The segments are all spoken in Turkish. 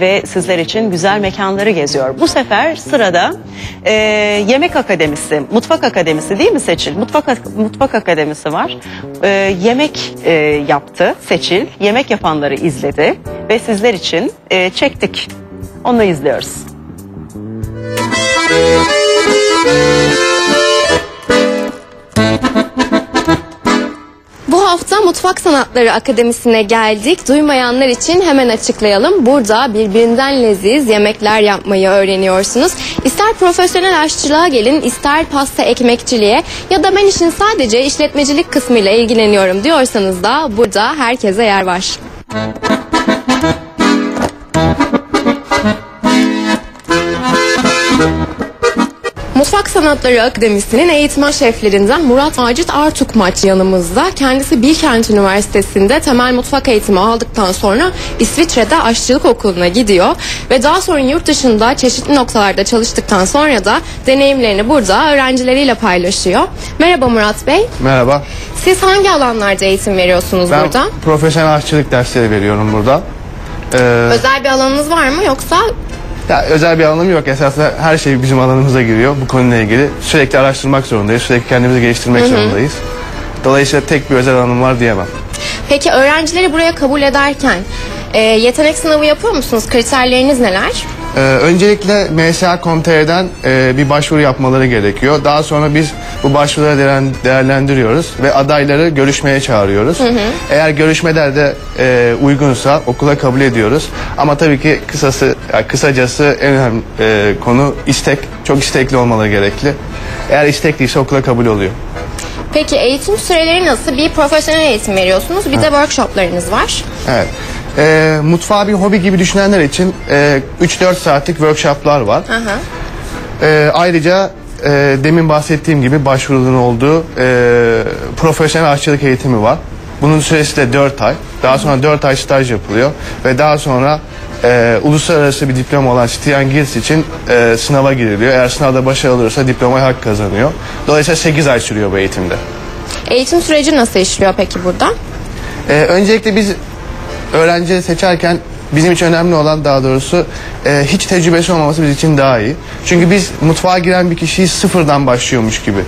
ve sizler için güzel mekanları geziyor. Bu sefer sırada e, Yemek Akademisi, Mutfak Akademisi değil mi Seçil? Mutfak, Mutfak Akademisi var. E, yemek e, yaptı Seçil, yemek yapanları izledi ve sizler için e, çektik. Onu izliyoruz. Bu Mutfak Sanatları Akademisi'ne geldik. Duymayanlar için hemen açıklayalım. Burada birbirinden leziz yemekler yapmayı öğreniyorsunuz. İster profesyonel aşçılığa gelin, ister pasta ekmekçiliğe ya da ben işin sadece işletmecilik kısmıyla ilgileniyorum diyorsanız da burada herkese yer var. Sanatları Akademisi'nin eğitmen şeflerinden Murat Acit Artukmaç yanımızda. Kendisi Bilkent Üniversitesi'nde temel mutfak eğitimi aldıktan sonra İsviçre'de aşçılık okuluna gidiyor ve daha sonra yurt dışında çeşitli noktalarda çalıştıktan sonra da deneyimlerini burada öğrencileriyle paylaşıyor. Merhaba Murat Bey. Merhaba. Siz hangi alanlarda eğitim veriyorsunuz Ben burada? profesyonel aşçılık dersleri veriyorum burada. Ee, Özel bir alanınız var mı yoksa ya özel bir alanım yok. Esasında her şey bizim alanımıza giriyor bu konuyla ilgili. Sürekli araştırmak zorundayız. Sürekli kendimizi geliştirmek zorundayız. Dolayısıyla tek bir özel alanım var diyemem. Peki öğrencileri buraya kabul ederken e, yetenek sınavı yapıyor musunuz? Kriterleriniz neler? Ee, öncelikle MSA.com.tr'den e, bir başvuru yapmaları gerekiyor. Daha sonra biz bu başvuruları değerlen- değerlendiriyoruz ve adayları görüşmeye çağırıyoruz. Eğer görüşmeler de e, uygunsa okula kabul ediyoruz. Ama tabii ki kısası, yani kısacası en önemli e, konu istek. Çok istekli olmaları gerekli. Eğer istekliyse okula kabul oluyor. Peki eğitim süreleri nasıl? Bir profesyonel eğitim veriyorsunuz, bir de workshoplarınız var. Evet. E, mutfağı bir hobi gibi düşünenler için e, 3-4 saatlik workshoplar var. Aha. Ee, ayrıca e, demin bahsettiğim gibi başvurunun olduğu e, profesyonel aşçılık eğitimi var. Bunun süresi de 4 ay. Daha sonra 4 ay staj yapılıyor ve daha sonra e, uluslararası bir diploma olan Stian Gils için e, sınava giriliyor. Eğer sınavda başarılı olursa diplomaya hak kazanıyor. Dolayısıyla 8 ay sürüyor bu eğitimde. Eğitim süreci nasıl işliyor peki burada? Ee, öncelikle biz öğrenci seçerken bizim için önemli olan daha doğrusu e, hiç tecrübesi olmaması bizim için daha iyi. Çünkü biz mutfağa giren bir kişiyi sıfırdan başlıyormuş gibi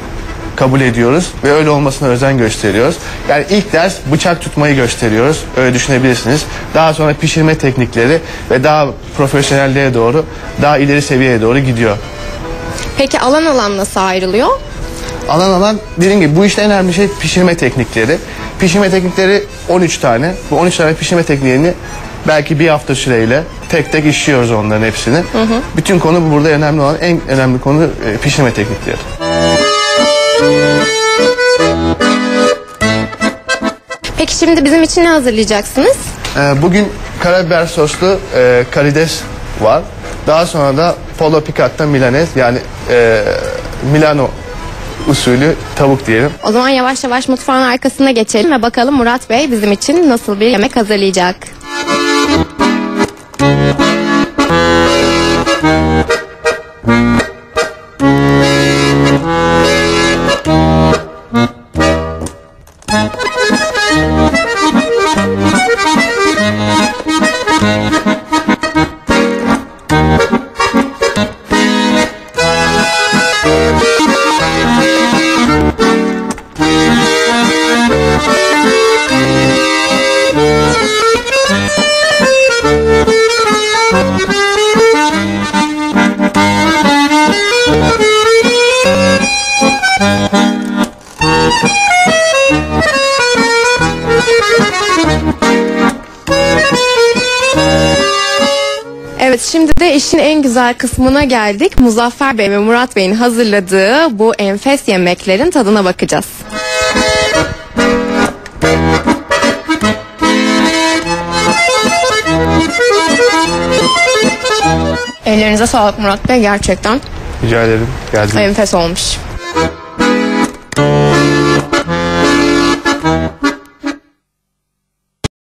kabul ediyoruz ve öyle olmasına özen gösteriyoruz. Yani ilk ders bıçak tutmayı gösteriyoruz. Öyle düşünebilirsiniz. Daha sonra pişirme teknikleri ve daha profesyonelliğe doğru, daha ileri seviyeye doğru gidiyor. Peki alan alan nasıl ayrılıyor? Alan alan dediğim gibi bu işte en önemli şey pişirme teknikleri. Pişirme teknikleri 13 tane. Bu 13 tane pişirme tekniğini belki bir hafta süreyle tek tek işliyoruz onların hepsini. Bütün konu bu burada önemli olan en önemli konu e, pişirme teknikleri. Peki şimdi bizim için ne hazırlayacaksınız? E, bugün karabiber soslu e, karides var. Daha sonra da polo picatta milanez yani e, Milano usulü tavuk diyelim. O zaman yavaş yavaş mutfağın arkasına geçelim ve bakalım Murat Bey bizim için nasıl bir yemek hazırlayacak. Evet şimdi de işin en güzel kısmına geldik. Muzaffer Bey ve Murat Bey'in hazırladığı bu enfes yemeklerin tadına bakacağız. Ellerinize sağlık Murat Bey gerçekten Rica ederim. Geldiniz. enfes olmuş.